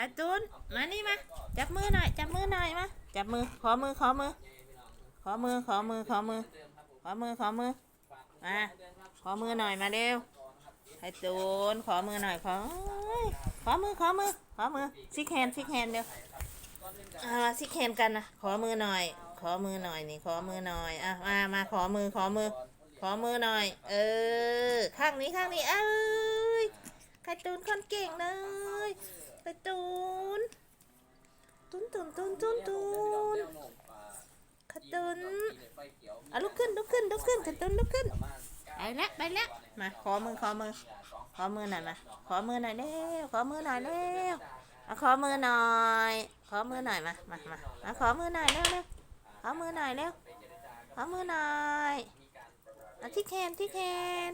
ไอ้ตูนมานี่มา จับมือหน่อย จับมือหน่อยมา จับมือ ขอมือ ขอมือ ขอมือ ขอมือ ขอมือ ขอมือ ขอมือ มา ขอมือหน่อยมาเร็วไอ้ตูนขอมือหน่อย ขอ ขอมือ ขอมือ ขอมือ ซิกแฮนซิกแฮนเดี๋ยวอมาซิกแฮนกันนะ ขอมือหน่อย ขอมือหน่อยนี่ ขอมือหน่อย อะ มามา ขอมือ ขอมือ ขอมือหน่อย เออ ข้างนี้ ข้างนี้ เอ้ยไข่ตูนคนเก่งเลย ไข่ตูนตูนตูนตูนตูนตูนไข่ตูนอะลุกขึ้นลุกขึ้นลุกขึ้นไข่ตูนลุกขึ้นไปแล้วไปแล้วมาขอมือขอมือขอมือหน่อยมาขอมือหน่อยเร็วขอมือหน่อยเร็วเอาขอมือหน่อย ขอมือหน่อยมามามามาขอมือหน่อยเร็วเร็วขอมือหน่อยเร็วขอมือหน่อยเอาที่แคนที่แคน